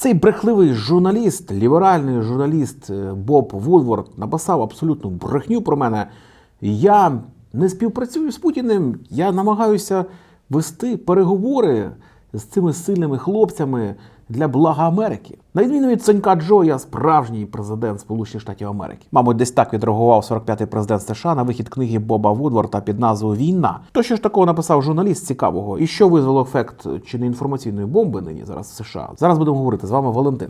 Цей брехливий журналіст, ліберальний журналіст е, Боб Вудворд написав абсолютну брехню про мене. Я не співпрацюю з Путіним, я намагаюся вести переговори з цими сильними хлопцями для блага Америки. На відміну від Ценька Джо, я справжній президент Сполучених Штатів Америки. Мабуть, десь так відреагував 45-й президент США на вихід книги Боба Вудворта під назвою Війна. То що ж такого написав журналіст цікавого, і що визвало ефект чи не інформаційної бомби нині зараз в США? Зараз будемо говорити з вами Валентин.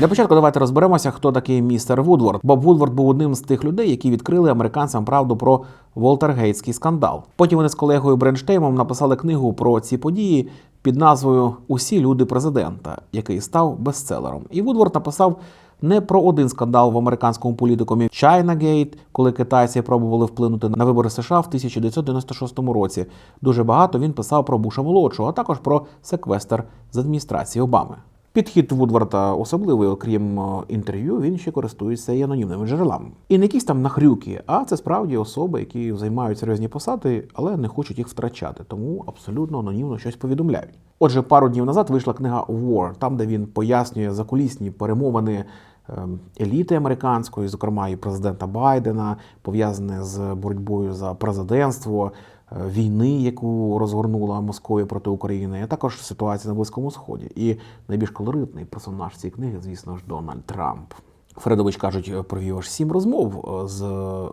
Для початку давайте розберемося, хто такий містер Вудворд. Боб Вудворд був одним з тих людей, які відкрили американцям правду про Волтергейтський скандал. Потім вони з колегою Бренштеймом написали книгу про ці події під назвою Усі люди президента, який став бестселером. І Вудворд написав не про один скандал в американському політикумі Чайнагейт, коли китайці пробували вплинути на вибори США в 1996 році. Дуже багато він писав про Буша молодшого, а також про секвестр з адміністрації Обами. Підхід Вудварда особливий, окрім е, інтерв'ю, він ще користується і анонімними джерелами. І не якісь там нахрюки, а це справді особи, які займають серйозні посади, але не хочуть їх втрачати, тому абсолютно анонімно щось повідомляють. Отже, пару днів назад вийшла книга War, там де він пояснює закулісні перемовини ем, еліти американської, зокрема і президента Байдена, пов'язане з боротьбою за президентство, війни, яку розгорнула Московія проти України, а також ситуація на Близькому Сході. І найбільш колоритний персонаж цієї книги, звісно ж, Дональд Трамп. Фредович кажуть, провів аж сім розмов е, з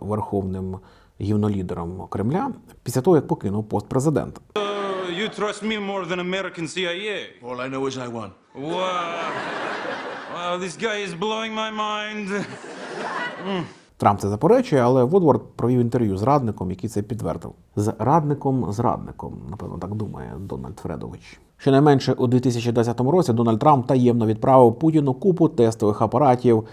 верховним гівнолідером Кремля після того, як покинув пост президента. Uh, you trust me more than American CIA. All I know is I won. Wow. Wow, this guy is blowing my mind. Трамп це заперечує, але Вудвард провів інтерв'ю з радником, який це підтвердив. З радником з радником, напевно, так думає Дональд Фредович. Щонайменше у 2010 році Дональд Трамп таємно відправив Путіну купу тестових апаратів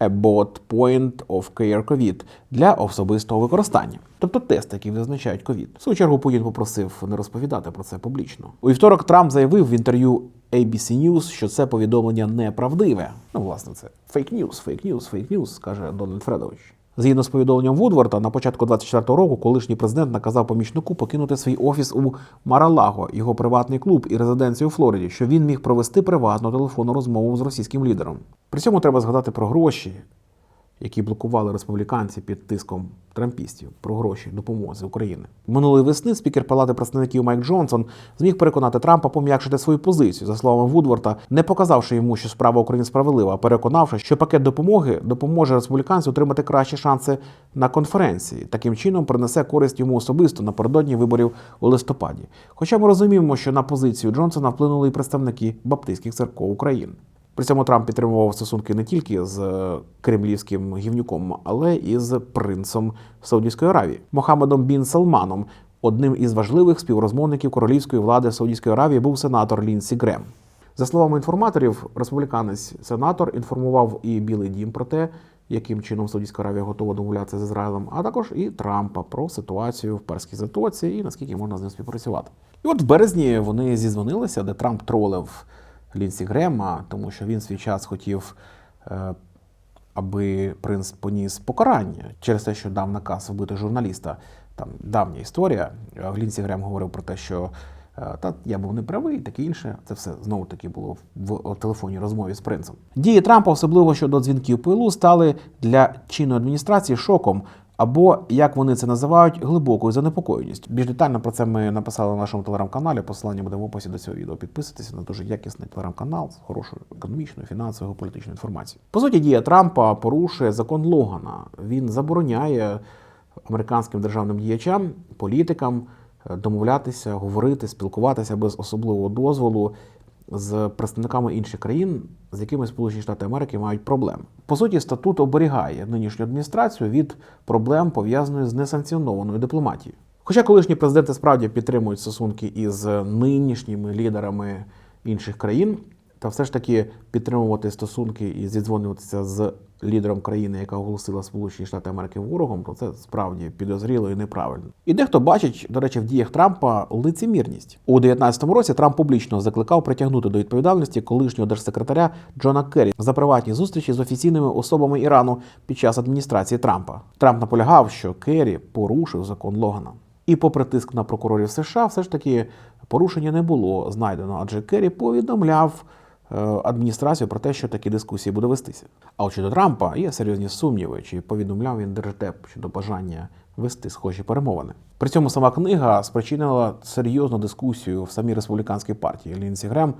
Abbott Point of Care COVID для особистого використання, тобто тести, які визначають ковід. В свою чергу Путін попросив не розповідати про це публічно. У вівторок Трамп заявив в інтерв'ю ABC News, що це повідомлення неправдиве. Ну, власне, це фейк ньюс, фейк ньюс, фейк ньюс, каже Дональд Фредович. Згідно з повідомленням Вудварда, на початку 24-го року колишній президент наказав помічнику покинути свій офіс у Маралаго, його приватний клуб і резиденцію у Флориді, що він міг провести приватну телефонну розмову з російським лідером. При цьому треба згадати про гроші, які блокували республіканці під тиском трампістів про гроші допомози України. Минулої весни спікер Палати представників Майк Джонсон зміг переконати Трампа пом'якшити свою позицію, за словами Вудворта, не показавши йому, що справа України справедлива, а переконавши, що пакет допомоги допоможе республіканцю отримати кращі шанси на конференції. Таким чином принесе користь йому особисто напередодні виборів у листопаді. Хоча ми розуміємо, що на позицію Джонсона вплинули і представники баптистських церков України. При цьому Трамп підтримував стосунки не тільки з е, кремлівським гівнюком, але і з принцем Саудівської Аравії Мохаммедом Бін Салманом. Одним із важливих співрозмовників королівської влади Саудівської Аравії був сенатор Лінсі Грем. За словами інформаторів, республіканець сенатор інформував і Білий Дім про те, яким чином Саудівська Аравія готова домовлятися з Ізраїлем, а також і Трампа про ситуацію в перській затоці і наскільки можна з ним співпрацювати. І от в березні вони зізвонилися, де Трамп тролив Лінсі Грема, тому що він свій час хотів, е, аби принц поніс покарання через те, що дав наказ вбити журналіста. Там давня історія. Е, Лінсі Грем говорив про те, що е, та я був неправий, таке інше. Це все знову таки було в телефонній розмові з принцем. Дії Трампа, особливо щодо дзвінків ПЛУ, стали для чинної адміністрації шоком. Або як вони це називають, глибокою занепокоєністю. Більш детально про це ми написали на нашому телеграм-каналі. Посилання буде в описі до цього відео. Підписуйтесь на дуже якісний телеграм-канал з хорошою економічною, фінансовою, політичною інформацією. По суті, дія Трампа порушує закон Логана. Він забороняє американським державним діячам, політикам е, домовлятися, говорити, спілкуватися без особливого дозволу з представниками інших країн, з якими Сполучені Штати Америки мають проблеми. По суті, статут оберігає нинішню адміністрацію від проблем пов'язаних з несанкціонованою дипломатією. Хоча колишні президенти справді підтримують стосунки із нинішніми лідерами інших країн, та все ж таки підтримувати стосунки і зідзвонюватися з лідером країни, яка оголосила Сполучені Штати Америки ворогом, то це справді підозріло і неправильно. І дехто бачить, до речі, в діях Трампа лицемірність у 2019 році. Трамп публічно закликав притягнути до відповідальності колишнього держсекретаря Джона Керрі за приватні зустрічі з офіційними особами Ірану під час адміністрації Трампа. Трамп наполягав, що Керрі порушив закон Логана. І попри тиск на прокурорів США, все ж таки порушення не було знайдено, адже Керрі повідомляв адміністрацію про те, що такі дискусії буде вестися. А от щодо Трампа є серйозні сумніви, чи повідомляв він держдеп щодо бажання вести схожі перемовини. При цьому сама книга спричинила серйозну дискусію в самій республіканській партії. Лінсі Грем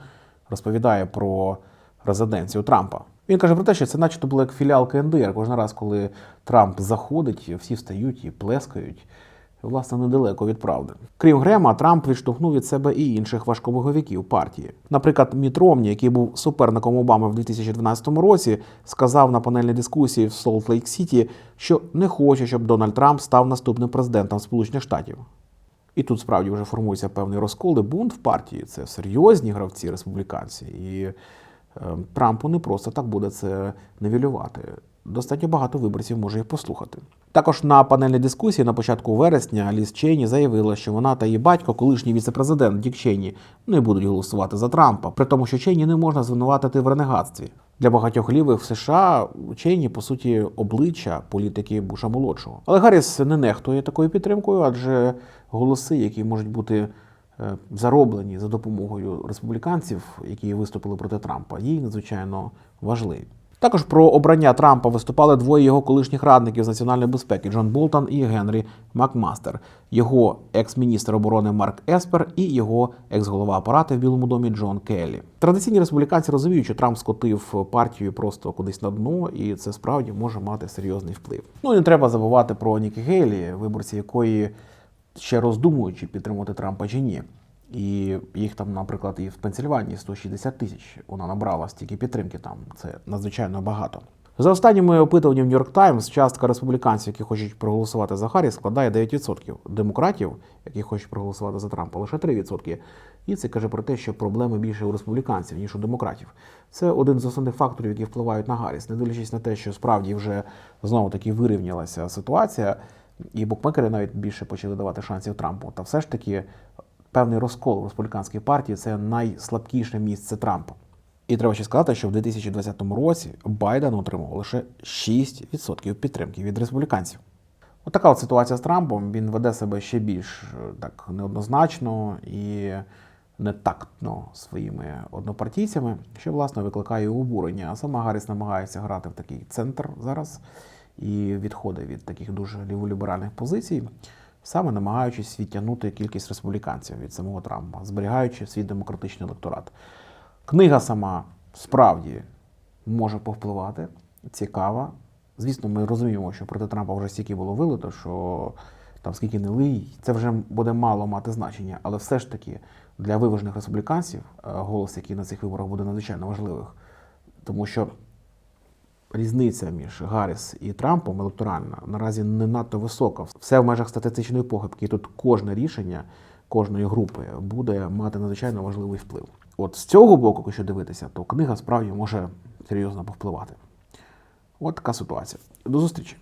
розповідає про резиденцію Трампа. Він каже про те, що це начебто було як філіал КНДР. Кожен раз, коли Трамп заходить, всі встають і плескають. Власне, недалеко від правди. Крім Грема, Трамп відштовхнув від себе і інших важковаговиків партії. Наприклад, Міт Ромні, який був суперником Обами в 2012 році, сказав на панельній дискусії в Солт Лейк Сіті, що не хоче, щоб Дональд Трамп став наступним президентом Сполучених Штатів. І тут справді вже формується певний розкол і бунт в партії. Це серйозні гравці республіканці. І Трампу не просто так буде це невілювати. Достатньо багато виборців може їх послухати. Також на панельній дискусії на початку вересня Ліз Чейні заявила, що вона та її батько, колишній віцепрезидент Дік Чейні, не будуть голосувати за Трампа, при тому, що Чейні не можна звинуватити в ренегатстві. Для багатьох лівих в США Чейні, по суті, обличчя політики Буша молодшого. Але Гарріс не нехтує такою підтримкою, адже голоси, які можуть бути зароблені за допомогою республіканців, які виступили проти Трампа, їй надзвичайно важливі. Також про обрання Трампа виступали двоє його колишніх радників з національної безпеки Джон Болтон і Генрі Макмастер, його екс-міністр оборони Марк Еспер і його екс-голова апарату в Білому домі Джон Келлі. Традиційні республіканці розуміють, що Трамп скотив партію просто кудись на дно, і це справді може мати серйозний вплив. Ну і не треба забувати про Нікі Гейлі, виборці якої ще роздумують, чи підтримувати Трампа чи ні. І їх там, наприклад, і в Пенсильванії 160 тисяч вона набрала стільки підтримки там. Це надзвичайно багато. За останніми New York Times, частка республіканців, які хочуть проголосувати за Харріс, складає 9%. Демократів, які хочуть проголосувати за Трампа, лише 3%. І це каже про те, що проблеми більше у республіканців, ніж у демократів. Це один з основних факторів, які впливають на Гарріс, не дивлячись на те, що справді вже знову таки вирівнялася ситуація, і букмекери навіть більше почали давати шансів Трампу. Та все ж таки певний розкол в республіканській партії це найслабкіше місце Трампа. І треба ще сказати, що в 2020 році Байден отримав лише 6% підтримки від республіканців. Отака от ситуація з Трампом. Він веде себе ще більш е, так неоднозначно і нетактно своїми однопартійцями, що власне викликає обурення. А сама Гарріс намагається грати в такий центр зараз і відходить від таких дуже ліволіберальних позицій, саме намагаючись відтягнути кількість республіканців від самого Трампа, зберігаючи свій демократичний електорат. Книга сама справді може повпливати, цікава. Звісно, ми розуміємо, що проти Трампа вже стільки було вилито, що там скільки не лий, це вже буде мало мати значення. Але все ж таки для виважених республіканців е, голос, який на цих виборах буде надзвичайно важливих, тому що різниця між Гарріс і Трампом електоральна наразі не надто висока. Все в межах статистичної похибки. Тут кожне рішення кожної групи буде мати надзвичайно важливий вплив. От з цього боку, якщо дивитися, то книга справді може серйозно повпливати. От така ситуація. До зустрічі.